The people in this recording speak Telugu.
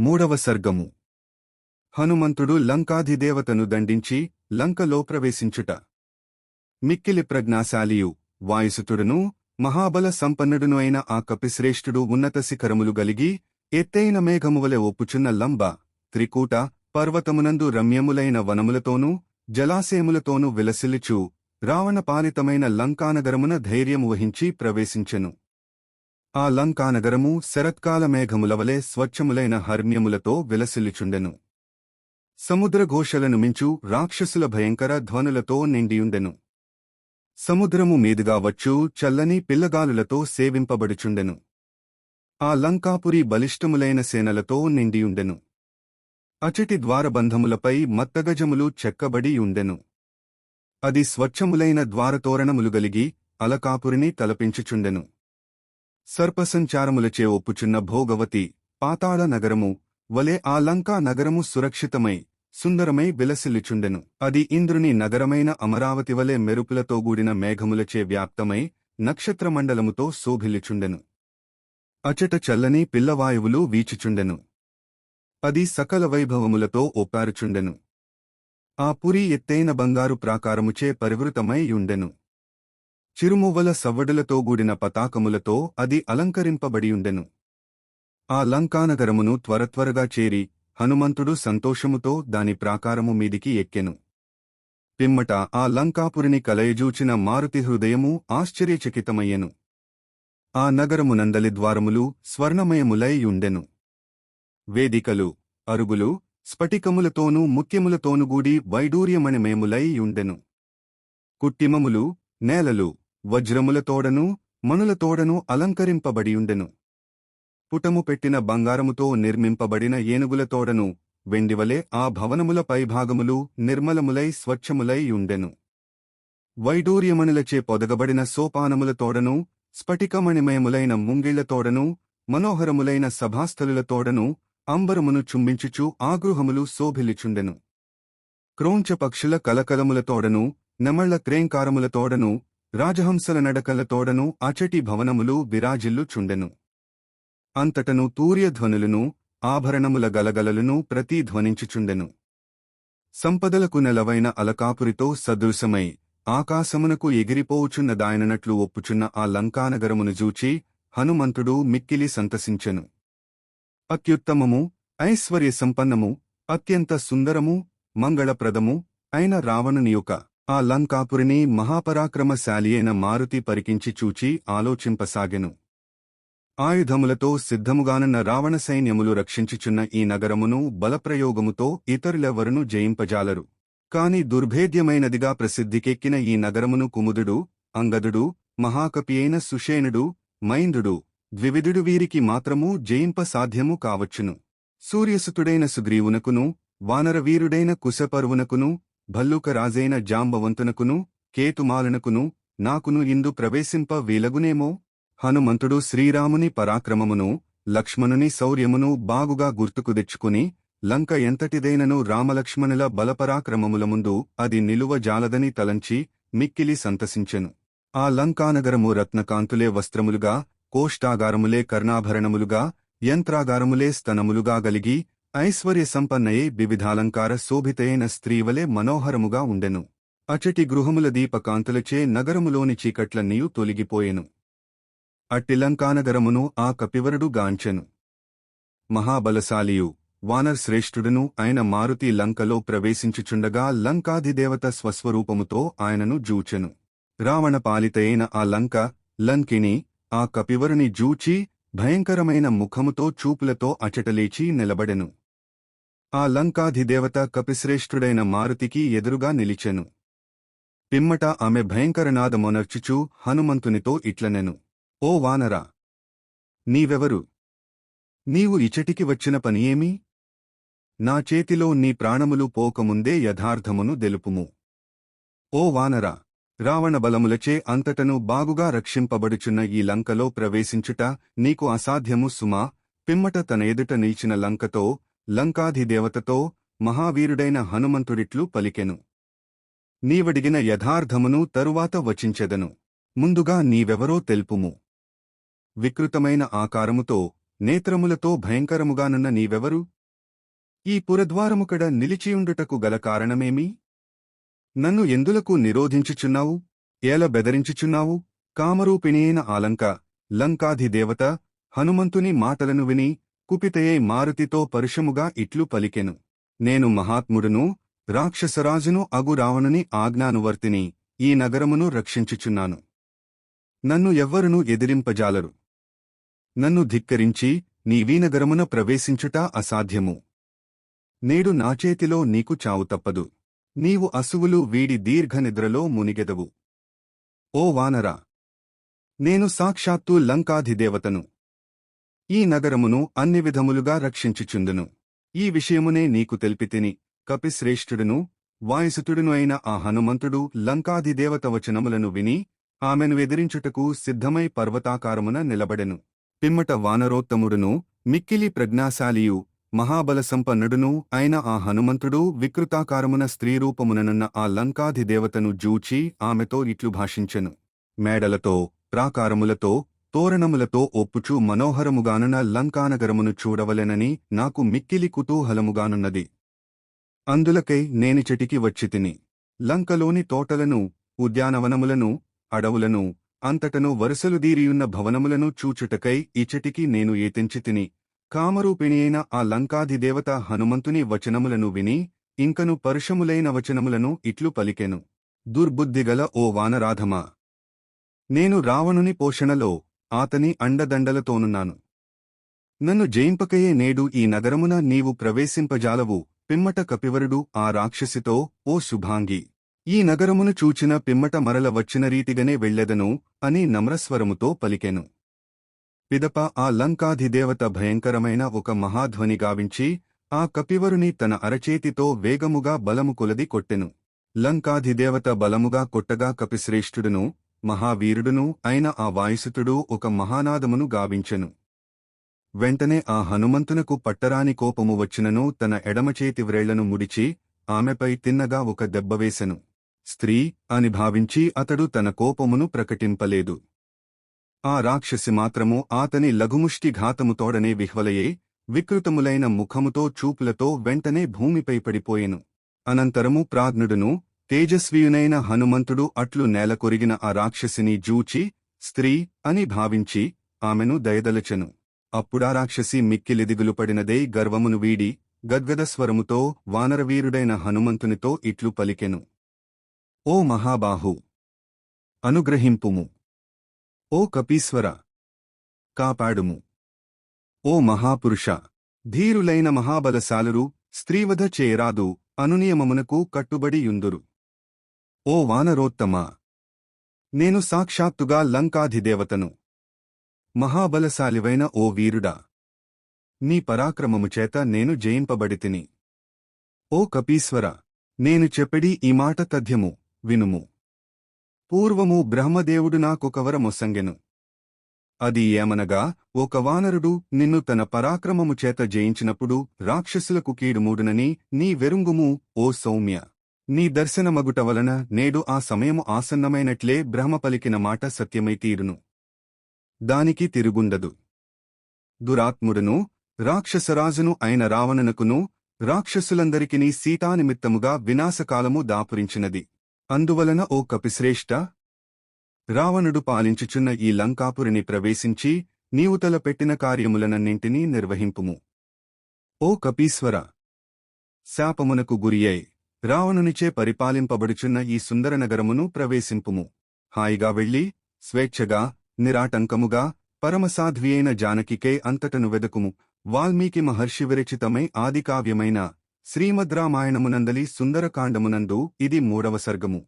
మూడవ సర్గము. హనుమంతుడు లంకాధిదేవతను దండించి లంకలో ప్రవేశించుట. మిక్కిలి ప్రజ్ఞాశాలియు వాయుసుతుడును మహాబల సంపన్నుడును అయిన ఆ కపిశ్రేష్ఠుడు ఉన్నత శిఖరములు గలిగి ఎత్తైన మేఘమువలె ఒప్పుచున్న లంబ త్రికూట పర్వతమునందు రమ్యములైన వనములతోనూ జలాశయములతోనూ విలసిల్లుచు రావణపాలితమైన లంకానగరమున ధైర్యము వహించి ప్రవేశించెను. ఆ లంకానగరము శరత్కాల మేఘములవలే స్వచ్ఛములైన హర్మ్యములతో విలసిల్లుచుండెను. సముద్రఘోషలను మించు రాక్షసుల భయంకర ధ్వనులతో నిండియుండెను. సముద్రము మీదుగా వచ్చు చల్లని పిల్లగాలులతో సేవింపబడుచుండెను. ఆ లంకాపురి బలిష్టములైన సేనలతో నిండియుండెను. అచటి ద్వారబంధములపై మత్తగజములు చెక్కబడి ఉండెను అది స్వచ్ఛములైన ద్వారతోరణములు గలిగి అలకాపురిని తలపించుచుండెను. సర్పసంచారములచే ఒప్పుచున్న భోగవతి పాతాళ నగరము వలె ఆ లంకా నగరము సురక్షితమై సుందరమై విలసిల్లుచుండెను. అది ఇంద్రుని నగరమైన అమరావతి వలె మెరుపులతో గూడిన మేఘములచే వ్యాప్తమై నక్షత్రమండలముతో శోభిల్లుచుండెను. అచట చల్లని పిల్లవాయువులు వీచుచుండెను. అది సకల వైభవములతో ఒప్పారుచుండెను. ఆ పురి ఎత్తైన బంగారు ప్రాకారముచే పరివృతమై యుండెను. చిరుమువ్వల సవ్వడలతో గూడిన పతాకములతో అది అలంకరింపబడియుండెను. ఆ లంకానగరమును త్వరత్వరగా చేరి హనుమంతుడు సంతోషముతో దాని ప్రాకారము మీదికి ఎక్కెను. పిమ్మట ఆ లంకాపురిని కలయజూచిన మారుతి హృదయము ఆశ్చర్యచకితమయ్యెను. ఆ నగరమునందలి ద్వారములు స్వర్ణమయములైయుండెను వేదికలు అరుగులు స్ఫటికములతోనూ ముత్యములతోను గూడి వైడూర్యమణిమయములై కుట్టిమములు నేలలు వజ్రములతోడను మణులతోడను అలంకరింపబడియుండెను. పుటము పెట్టిన బంగారముతో నిర్మింపబడిన ఏనుగులతోడను వెండివలే ఆ భవనముల పైభాగములు నిర్మలములై స్వచ్ఛములై యుండెను. వైడూర్యమణులచే పొదగబడిన సోపానములతోడను స్ఫటికమణిమయములైన ముంగిళ్ళతోడను మనోహరములైన సభాస్థలులతోడను అంబరమును చుంబించుచు ఆగృహములు శోభిలిచుండెను క్రోంచ పక్షుల కలకలములతోడను నమళ్ళ క్రేంకారముల తోడను రాజహంసల నడకల తోడను అచటి భవనములు విరాజిల్లుచుండెను అంతటను తూర్యధ్వనులను ఆభరణముల గలగలలను ప్రతిధ్వనించుచుండెను సంపదలకు నెలవైన అలకాపురితో సదృశమై ఆకాశమునకు ఎగిరిపోవుచున్న దాయననట్లు ఒప్పుచున్న ఆ లంకానగరమును జూచి హనుమంతుడు మిక్కిలి సంతసించెను. అత్యుత్తమము ఐశ్వర్య సంపన్నము అత్యంత సుందరము మంగళప్రదము అయిన రావణుని యొక్క ఆ లంకాపురిని మహాపరాక్రమశాలియైన మారుతి పరికించి చూచి ఆలోచింపసాగెను. ఆయుధములతో సిద్ధముగానున్న రావణ సైన్యములు రక్షించుచున్న ఈ నగరమును బలప్రయోగముతో ఇతరులెవరును జయింపజాలరు. కాని దుర్భేద్యమైనదిగా ప్రసిద్ధికెక్కిన ఈ నగరమును కుముదుడు అంగదుడు మహాకపియైన సుషేణుడు మైందుడు ద్వివిధుడు వీరికి మాత్రము జయింప సాధ్యము కావచ్చును. సూర్యసుతుడైన సుగ్రీవునకును వానరవీరుడైన కుశపర్వునకును భల్లూకరాజైన జాంబవంతునకును కేతుమాలనకును నాకును ఇందు ప్రవేశింప వీలగునేమో? హనుమంతుడు శ్రీరాముని పరాక్రమమును లక్ష్మణుని శౌర్యమును బాగుగా గుర్తుకు తెచ్చుకుని లంక ఎంతటిదైనను రామలక్ష్మణుల బలపరాక్రమముల ముందు అది నిలువ జాలదని తలంచి మిక్కిలి సంతసించెను. ఆ లంకానగరము రత్నకాంతులే వస్త్రములుగా కోష్టాగారములే కర్ణాభరణములుగా యంత్రాగారములే స్తనములుగా గలిగి ఐశ్వర్య సంపన్నయే వివిధాలంకార శోభితయైన స్త్రీవలే మనోహరముగా ఉండెను. అచటి గృహముల దీపకాంతులచే నగరములోని చీకట్లన్నీయు తొలగిపోయెను. అట్టిలంకానగరమును ఆ కపివరుడు గాంచెను. మహాబలశాలియు వానర్ శ్రేష్ఠుడును ఆయన మారుతి లంకలో ప్రవేశించుచుండగా లంకాధిదేవత స్వస్వరూపముతో ఆయనను జూచెను. రావణ పాలితయైన ఆ లంక లంకిని ఆ కపివరుని జూచి భయంకరమైన ముఖముతో చూపులతో అచటలేచి నిలబడెను. ఆ లంకాధిదేవత కపిశ్రేష్ఠుడైన మారుతికి ఎదురుగా నిలిచెను. పిమ్మట ఆమె భయంకరనాదమొనర్చుచూ హనుమంతునితో ఇట్లనెను. ఓ వానరా! నీవెవరు? నీవు ఇచటికి వచ్చిన పనియేమి నా చేతిలో నీ ప్రాణములు పోకముందే యథార్థమును దెలుపుము ఓ వానరా! రావణ బలములచే అంతటను బాగుగా రక్షింపబడుచున్న ఈ లంకలో ప్రవేశించుట నీకు అసాధ్యము సుమా. పిమ్మట తన ఎదుట నిలిచిన లంకతో లంకాధిదేవతతో మహావీరుడైన హనుమంతుడిట్లు పలికెను. నీవడిగిన యథార్థమును తరువాత వచించెదను. ముందుగా నీవెవరో తెల్పుము. వికృతమైన ఆకారముతో నేత్రములతో భయంకరముగానున్న నీవెవరు? ఈ పురద్వారముకడ నిలిచియుండుటకు గల కారణమేమి? నన్ను ఎందులకు నిరోధించుచున్నావు? ఏల బెదరించుచున్నావు? కామరూపిణియైన ఆలంక లంకాధిదేవత హనుమంతుని మాటలను విని కుపితయై మారుతితో పరుషముగా ఇట్లు పలికెను. నేను మహాత్ముడును రాక్షసరాజును అగు రావణుని ఆజ్ఞానువర్తిని ఈ నగరమును రక్షించుచున్నాను. నన్ను ఎవ్వరునూ ఎదిరింపజాలరు. నన్ను ధిక్కరించి నీవీనగరమున ప్రవేశించుట అసాధ్యము. నేడు నా చేతిలో నీకు చావు తప్పదు. నీవు అసువులు వీడి దీర్ఘనిద్రలో మునిగెదవు. ఓ వానరా! నేను సాక్షాత్తు లంకాధిదేవతను. ఈ నగరమును అన్ని విధములుగా రక్షించుచుందును. ఈ విషయమునే నీకు తెలిపితిని. కపిశ్రేష్ఠుడును వాయుసుతుడును అయిన ఆ హనుమంతుడు లంకాధిదేవత వచనములను విని ఆమెను ఎదిరించుటకు సిద్ధమై పర్వతాకారమున నిలబడెను. పిమ్మట వానరోత్తముడును మిక్కిలి ప్రజ్ఞాశాలియు మహాబల సంపన్నుడును అయిన ఆ హనుమంతుడు వికృతాకారమున స్త్రీరూపముననున్న ఆ లంకాధిదేవతను జూచి ఆమెతో ఇట్లు భాషించెను. మేడలతో ప్రాకారములతో తోరణములతో ఒప్పుచు మనోహరముగానున్న లంకానగరమును చూడవలెనని నాకు మిక్కిలి కుతూహలముగానున్నది. అందులకై నేనిచటికి వచ్చితిని. లంకలోని తోటలను ఉద్యానవనములను అడవులను అంతటను వరుసలుదీరియున్న భవనములను చూచుటకై ఇచటికి నేను ఏతించితిని. కామరూపిణియైన ఆ లంకాధిదేవత హనుమంతుని వచనములను విని ఇంకను పరుషములైన వచనములను ఇట్లు పలికెను. దుర్బుద్ధిగల ఓ వానరాధమా! నేను రావణుని పోషణలో ఆతని అండదండలతోనున్నాను. నన్ను జయింపకయే నేడు ఈ నగరమున నీవు ప్రవేశింపజాలవు. పిమ్మట కపివరుడు ఆ రాక్షసితో ఓ శుభాంగి ఈ నగరమును చూచిన పిమ్మట మరల వచ్చిన రీతిగనే వెళ్ళెదను అని నమ్రస్వరముతో పలికెను. పిదప ఆ లంకాధిదేవత భయంకరమైన ఒక మహాధ్వని గావించి ఆ కపివరుని తన అరచేతితో వేగముగా బలము కొలది కొట్టెను. లంకాధిదేవత బలముగా కొట్టగా కపిశ్రేష్ఠుడును మహావీరుడును అయిన ఆ వాయుసుతుడు ఒక మహానాదమును గావించెను. వెంటనే ఆ హనుమంతునకు పట్టరాని కోపము వచ్చినను తన ఎడమచేతి వ్రేళ్ళను ముడిచి ఆమెపై తిన్నగా ఒక దెబ్బవేశెను స్త్రీ అని భావించి అతడు తన కోపమును ప్రకటింపలేదు. ఆ రాక్షసి మాత్రము ఆతని లఘుముష్టి ఘాతముతోడనే విహ్వలయే వికృతములైన ముఖముతో చూపులతో వెంటనే భూమిపై పడిపోయెను. అనంతరము ప్రాజ్ఞుడును తేజస్వియునైన హనుమంతుడు అట్లు నేలకొరిగిన ఆ రాక్షసిని జూచి స్త్రీ అని భావించి ఆమెను దయదలచెను. అప్పుడా రాక్షసి మిక్కిలిదిగులు పడినదే గర్వమును వీడి గద్గదస్వరముతో వానరవీరుడైన హనుమంతునితో ఇట్లు పలికెను. ఓ మహాబాహు! అనుగ్రహింపుము. ఓ కపీశ్వర! కాపాడుము. ఓ మహాపురుష! ధీరులైన మహాబలశాలురు స్త్రీవధ చేయరాదు అనునియమమునకు కట్టుబడి యుందురు. ఓ వానరోత్తమా! నేను సాక్షాత్తుగా లంకాధిదేవతను. మహాబలశాలివైన ఓ వీరుడా! నీ పరాక్రమము చేత నేను జయింపబడితిని. ఓ కపీశ్వర! నేను చెప్పడి ఈ మాట తథ్యము వినుము. పూర్వము బ్రహ్మదేవుడు నాకొకవరమొసంగెను అది ఏమనగా ఒక వానరుడు నిన్ను తన పరాక్రమము చేత జయించినప్పుడు రాక్షసులకు కీడుమూడునని నీ వెరుంగుము ఓ సౌమ్య! నీ దర్శనమగుట వలన నేడు ఆ సమయము ఆసన్నమైనట్లే బ్రహ్మ పలికిన మాట సత్యమై తీరును. దానికి తిరుగుండదు. దురాత్ముడును రాక్షసరాజును అయిన రావణునకును రాక్షసులందరికినీ సీతానిమిత్తముగా వినాశకాలము దాపురించినది. అందువలన ఓ కపిశ్రేష్ఠ రావణుడు పాలించుచున్న ఈ లంకాపురిని ప్రవేశించి నీవు తలపెట్టిన కార్యములనన్నింటినీ నిర్వహింపుము. ఓ కపీశ్వర శాపమునకు గురియై రావణునిచే పరిపాలింపబడుచున్న ఈ సుందర నగరమును ప్రవేశింపుము. హాయిగా వెళ్ళి స్వేచ్ఛగా నిరాటంకముగా పరమసాధ్వియైన జానకికే అంతటను వెదకుము. వాల్మీకి మహర్షి విరచితమై ఆదికావ్యమైన శ్రీమద్రామాయణమునందలి సుందరకాండమునందు ఇది మూడవ సర్గము.